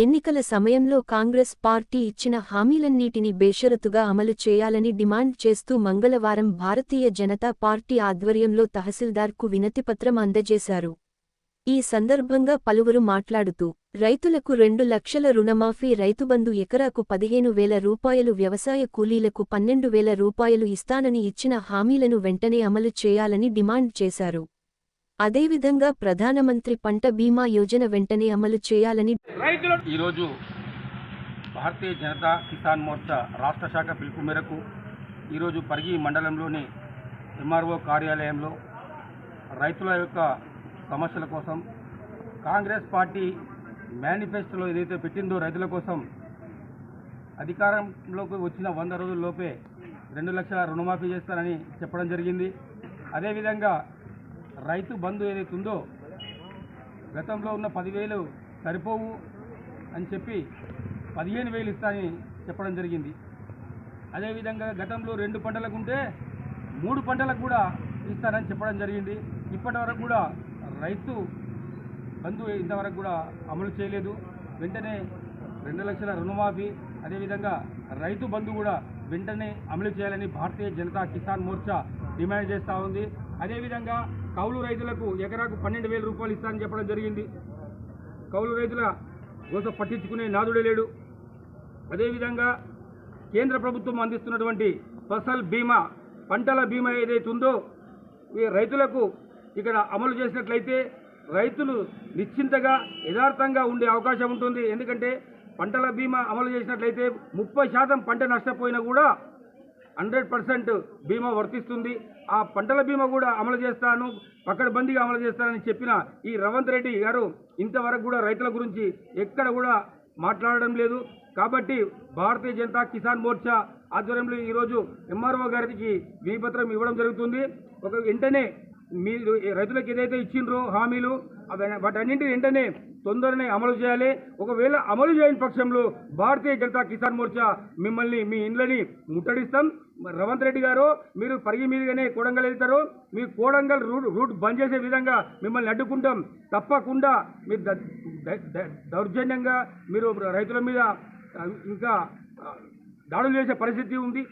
ఎన్నికల సమయంలో కాంగ్రెస్ పార్టీ ఇచ్చిన హామీలన్నిటిని బేషరతుగా అమలు చేయాలని డిమాండ్ చేస్తూ మంగళవారం భారతీయ జనతా పార్టీ ఆధ్వర్యంలో తహసీల్దార్కు వినతిపత్రం అందజేశారు. ఈ సందర్భంగా పలువురు మాట్లాడుతూ రైతులకు రెండు లక్షల రుణమాఫీ రైతుబంధు ఎకరాకు పదిహేను వేల రూపాయలు వ్యవసాయ కూలీలకు పన్నెండు వేల రూపాయలు ఇస్తానని ఇచ్చిన హామీలను వెంటనే అమలు చేయాలని డిమాండ్ చేశారు. అదేవిధంగా ప్రధానమంత్రి పంట బీమా యోజన వెంటనే అమలు చేయాలని ఈరోజు భారతీయ జనతా కిసాన్ మోర్చా రాష్ట్ర శాఖ పిలుపు మేరకు ఈరోజు పరిగి మండలంలోని ఎంఆర్ఓ కార్యాలయంలో రైతుల యొక్క సమస్యల కోసం కాంగ్రెస్ పార్టీ మేనిఫెస్టోలో ఏదైతే పెట్టిందో రైతుల కోసం అధికారంలోకి వచ్చిన వంద రోజుల్లోపే రెండు లక్షల రుణమాఫీ చేస్తానని చెప్పడం జరిగింది. అదేవిధంగా రైతు బంధు ఏదైతే ఉందో గతంలో ఉన్న పదివేలు సరిపోవు అని చెప్పి పదిహేను వేలు ఇస్తానని చెప్పడం జరిగింది. అదేవిధంగా గతంలో రెండు పంటలకు ఉంటే మూడు పంటలకు కూడా ఇస్తానని చెప్పడం జరిగింది. ఇప్పటి వరకు కూడా రైతు బంధు ఇంతవరకు కూడా అమలు చేయలేదు. వెంటనే రెండు లక్షల రుణమాఫీ అదేవిధంగా రైతు బంధు కూడా వెంటనే అమలు చేయాలని భారతీయ జనతా కిసాన్ మోర్చా డిమాండ్ చేస్తూ ఉంది. అదేవిధంగా కౌలు రైతులకు ఎకరాకు పన్నెండు వేల రూపాయలు ఇస్తానని చెప్పడం జరిగింది. కౌలు రైతుల కోసం పట్టించుకునే నాదుడే లేడు. అదేవిధంగా కేంద్ర ప్రభుత్వం అందిస్తున్నటువంటి ఫసల్ బీమా పంటల బీమా ఏదైతే ఉందో ఈ రైతులకు ఇక్కడ అమలు చేసినట్లయితే రైతులు నిశ్చింతగా యథార్థంగా ఉండే అవకాశం ఉంటుంది. ఎందుకంటే పంటల బీమా అమలు చేసినట్లయితే ముప్పై శాతం పంట నష్టపోయినా కూడా హండ్రెడ్ పర్సెంట్ బీమా వర్తిస్తుంది. ఆ పంటల బీమా కూడా అమలు చేస్తాను. పక్కడబందీగా అమలు చేస్తానని చెప్పిన ఈ రవంత్ రెడ్డి గారు ఇంతవరకు కూడా రైతుల గురించి ఎక్కడ కూడా మాట్లాడడం లేదు. కాబట్టి భారతీయ జనతా కిసాన్ మోర్చా ఆధ్వర్యంలో ఈరోజు ఎంఆర్ఓ గారికి వినిపత్రం ఇవ్వడం జరుగుతుంది. ఒక వెంటనే మీరు రైతులకు ఏదైతే ఇచ్చిండ్రో హామీలు అవి వెంటనే తొందరనే అమలు చేయాలి. ఒకవేళ అమలు చేయని పక్షంలో భారతీయ జనతా కిసాన్ మోర్చా మిమ్మల్ని మీ ఇండ్లని ముట్టడిస్తాం. రవంత్ రెడ్డి గారు మీరు పరిగి మీదుగానే కోడంగల్ వెళ్తారు. మీ కోడంగల్ రూట్ రూట్ బంద్ చేసే విధంగా మిమ్మల్ని అడ్డుకుంటాం. తప్పకుండా మీరు దౌర్జన్యంగా మీరు రైతుల మీద ఇంకా దాడులు చేసే పరిస్థితి ఉంది.